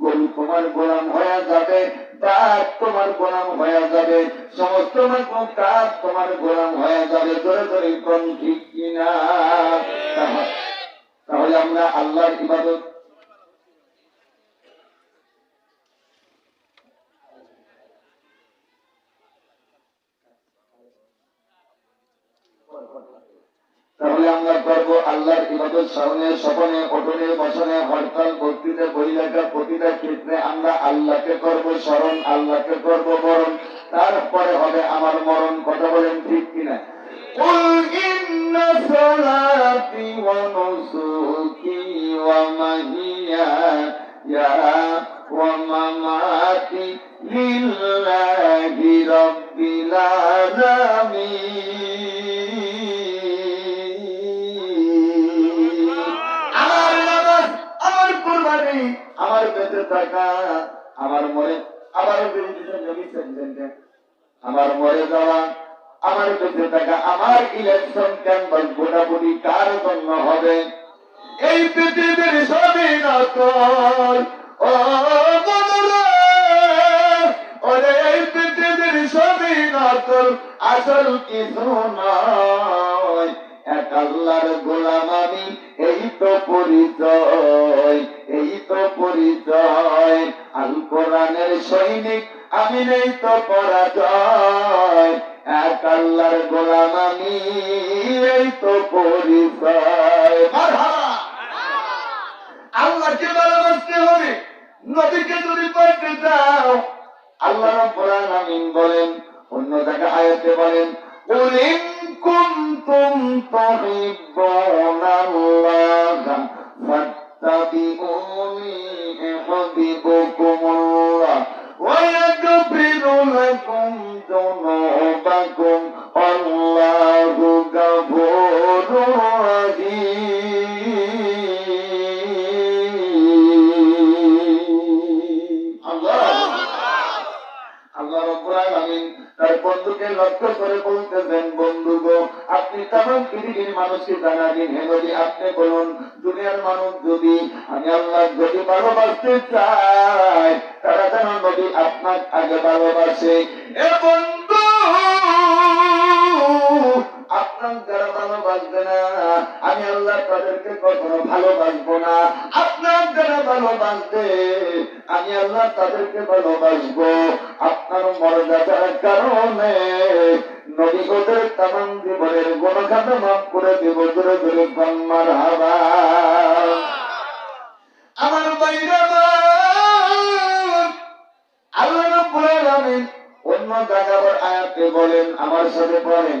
গরু তোমার গোলাম হয়ে যাবে বাঘ তোমার গোলাম হয়ে যাবে, সমস্ত রকম কাজ তোমার গোলাম হয়ে যাবে। ধরে ধরে কোন ঠিক কিনা? তাহলে আমরা আল্লাহর ইবাদত তাহলে আমরা করব আল্লাহর ইবাদত স্মরণে স্বপনে ওঠনে বসনে হরতাল বক্তৃতা বই লেখা প্রতিটা ক্ষেত্রে আমরা আল্লাহকে করব স্মরণ আল্লাহকে করব বরণ তারপরে হবে আমার মরণ কথা বলেন ঠিক কিনা قل إن صلاتي ونسكي ومحياي ومماتي لله رب আমার মরে যাওয়া, আমার বেঁচে থাকা আমার ইলেকশন ক্যাম্পাস ভোটাভুটি কার জন্য হবে? এই পৃথিবীর আসল কিছু নয়। এক আল্লাহর গোলাম আমি, এই তো পরিচয়। এই তো পরিচয় আল কোরআনের সৈনিক আমি নেই তো পরাজয় এক আল্লাহর গোলাম আমি এই তো পরিচয় মারহাবা আল্লাহকে ভালোবাসতে হবে নবীকে যদি পাইতে চাও আল্লাহ রাব্বুল আলামিন বলেন অন্য জায়গা আয়াতে বলেন قل إن كنتم تحبون الله فاتبعوني يحببكم الله ويغفر لكم ذنوبكم والله পৃথিবীর জানা দিন হে নবী আপনি বলুন, দুনিয়ার মানুষ যদি আমি আল্লাহ যদি ভালোবাসতে চাই, তারা যেন নবী আপনার আগে ভালোবাসে। এ আপনার ভালোবাসবে না। আমি আল্লাহ তাদেরকে কখনো ভালোবাসবো না। আপনার যারা ভালোবাসবে আমি আল্লাহ তাদেরকে ভালোবাসবো আপনার মর্যাদার কারণে জীবনের মাফ করে দেব ধরে ধরে কন্মার হাবা আমার বাইরে আল্লাহ অন্য জায়গার আয়াতে বলেন, আমার সাথে পড়েন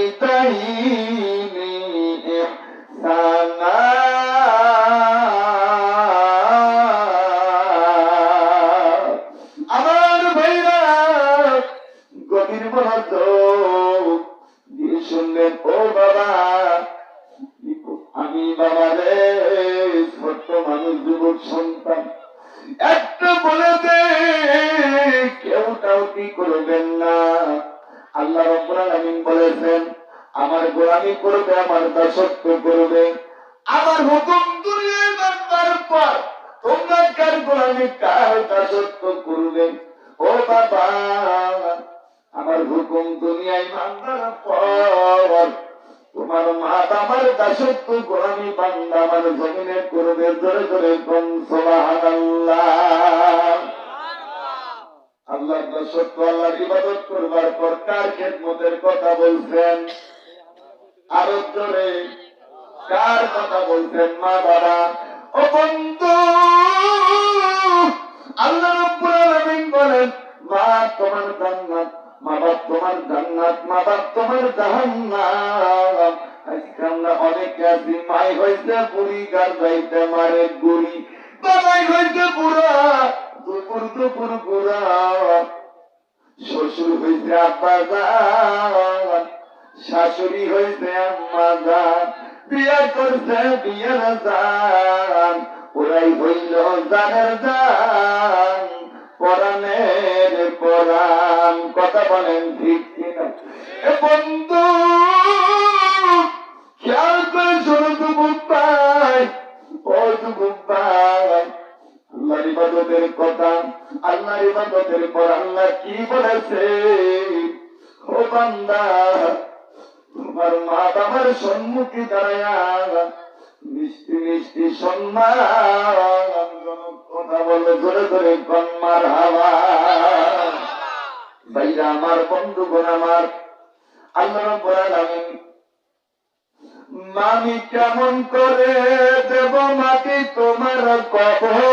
وبالوالدين إحسانا আমার ভাইরা গভীর মনোযোগ দিয়ে শুনলেন ও বাবা আমি বাবা রে ছোট্ট মানুষ যুবক সন্তান একটা বলে দে কেউ টাউটি করবেন না আল্লাহ রব্বুল বলেছেন, আমার গোলামি করবে, আমার দাসত্ব করবে। আমার হুকুম দুনিয়ায় পর তোমরা কার গোলামি, কার দাসত্ব করবে? ও বাবা, আমার হুকুম দুনিয়ায় মানবার পর তোমার মা আমার দাসত্ব, গোলামি বান্দা আমার জমিনে করবে। ধরে ধরে কম সোলাহান্লাহ আল্লাহর দাসত্ব আল্লাহর ইবাদত করবার পর কার খেদমতের কথা বলছেন? আরও জোরে, কার কথা বলছেন মা বাবা? ও আল্লাহ রাব্বুল বলেন, মা তোমার জান্নাত, মা বাপ তোমার জান্নাত, মা বাপ তোমার জাহান্নাম। আজকে আমরা অনেকে আছি মাই হয়েছে বুড়ি, গার যাইতে মারে গুড়ি বাবাই হয়েছে বুড়া। দুপুর দুপুর বুড়া শ্বশুর হয়েছে আব্বা যান শাশুড়ি হয়েছে আম্মা যান বিয়া করছে বিয়ের যান ওরাই হইল জানের যান পরাণের পরাণ, কথা বলেন ঠিক কিনা? এ ইবাদতের পর আল্লাহ কি বলেছে? ও বান্দা, তোমার মা বাবার সম্মুখে দাঁড়ায়, মিষ্টি মিষ্টি সম্মান কথা বলে ধরে ধরে কন্মার হাওয়া। আমার বন্ধুগণ আমার, আল্লাহ রব্বুল আলামিন, মামি কেমন করে দেব মাটি তোমার কবরে?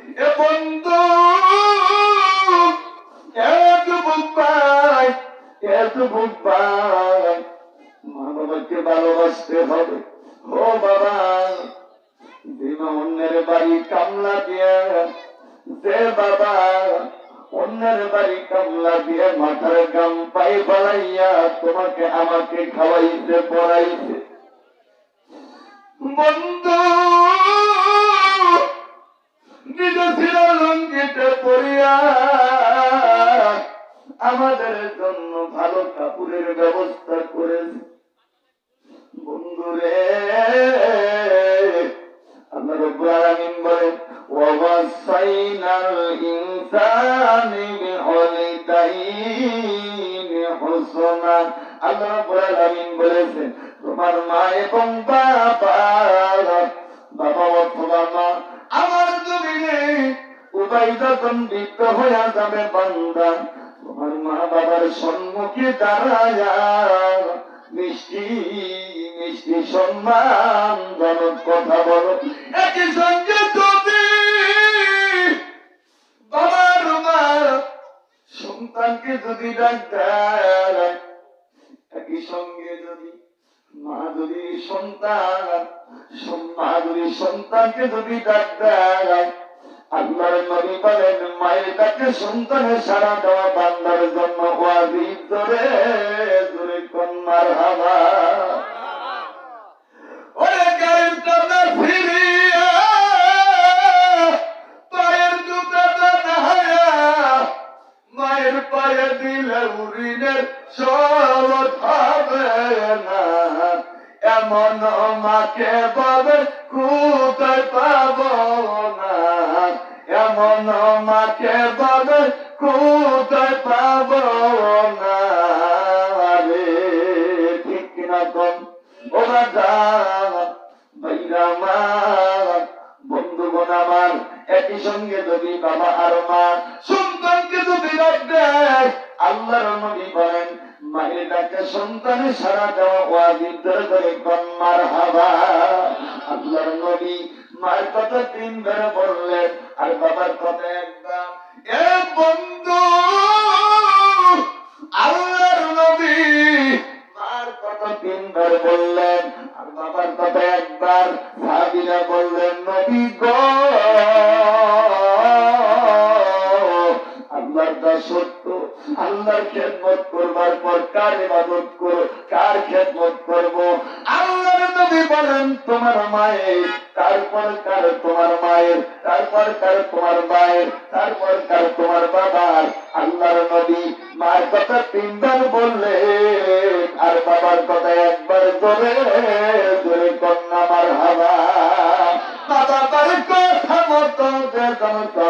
এ বন্ধু এত বুক পাই এত বুক পাই মা ভালোবাসতে হবে। ও বাবা দিমা অন্যের বাড়ি কামলা দিয়ে বাবা। অন্যের বাড়ি কামলা দিয়ে মাথার গাম পাই বাড়াইয়া তোমাকে আমাকে খাওয়াইছে পড়াইছে। বন্ধু ছিল লঙ্কিতে পড়িয়া আমাদের জন্য ভালো কাপড়ের ব্যবস্থা করেছে। বন্ধুরে বলেছেন, তোমার মা বাবা অথবা মা, আমার জমিনে উভয় যখন বৃদ্ধ হয়ে যাবে বান্দা। তোমার মা বাবার সম্মুখে দাঁড়ায়া মিষ্টি মিষ্টি সম্মান জনক কথা বলো। একই সঙ্গে তুমি বাবার মা সন্তানকে যদি ডাক দেয়, একই সঙ্গে যদি মা যদি সন্তান, মা যদি সন্তানকে যদি ডাক দেয় আল্লাহর নবী বলেন, মায়ের ডাকে সন্তানের সারা দেওয়া বান্দার জন্য ওয়াজিব ধরে ধরে কন্যার নাহায়া মায়ের পায়ে দিলে উড়িনের সব হবে না। এমন মাকে পাবে কোথায় পাব মাকে পাবে কোথায় পাব না রে ঠিক কিনা কম ওরা যা ভাইরা আমার বন্ধুগণ আমার, একই সঙ্গে যদি বাবা আর মা, সন্তানকে যদি আল্লাহর নবী বলেন মায়ের ডাকে সারা দেওয়া ওয়াজিব ধরে ধরে কন্মার হাবা আল্লাহর নবী মায়ের কথা তিনবার বললেন, আর বাবার কথা একবার এ বন্ধু, আল্লাহর নবী, মার কথা তিনবার করবার পর কার ইবাদত করো, কার খেদমত করব? আল্লাহর নবী বলেন তোমার মায়ের, তারপর কার তোমার মায়ের, তারপর কার তোমার মায়ের, তারপর কার তোমার বাবার। আল্লাহর নবী মায়ের কথা তিনবার বললে আর বাবার কথা একবার জোরে জোরে কন্যা মার হাবা বাবা তার কথা মতো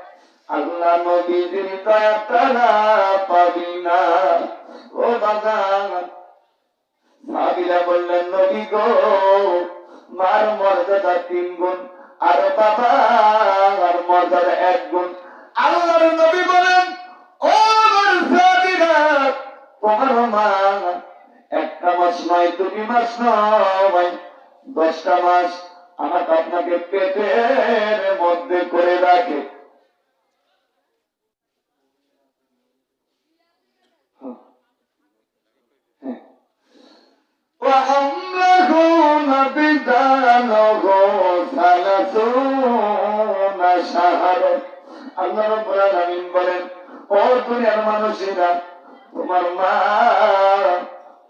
আল্লাহ নবীজির দয়া পাবি না। ও বাগান বললেন, নবী গো, মার মর্যাদা তিন গুণ, আর বাবা মর্যাদা এক গুণ। আল্লাহর নবী বলেন, ও তোমার মা, একটা মাস নয়, দুটি মাস নয়, দশটা মাস আমার আপনাকে পেটের মধ্যে করে রাখে। আল্লাহ রাব্বুল বলেন, ও দুনিয়ার মানুষেরা, তোমার মা,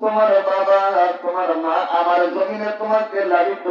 তোমার বাবা, তোমার মা আমার জমিনে তোমাকে লালিত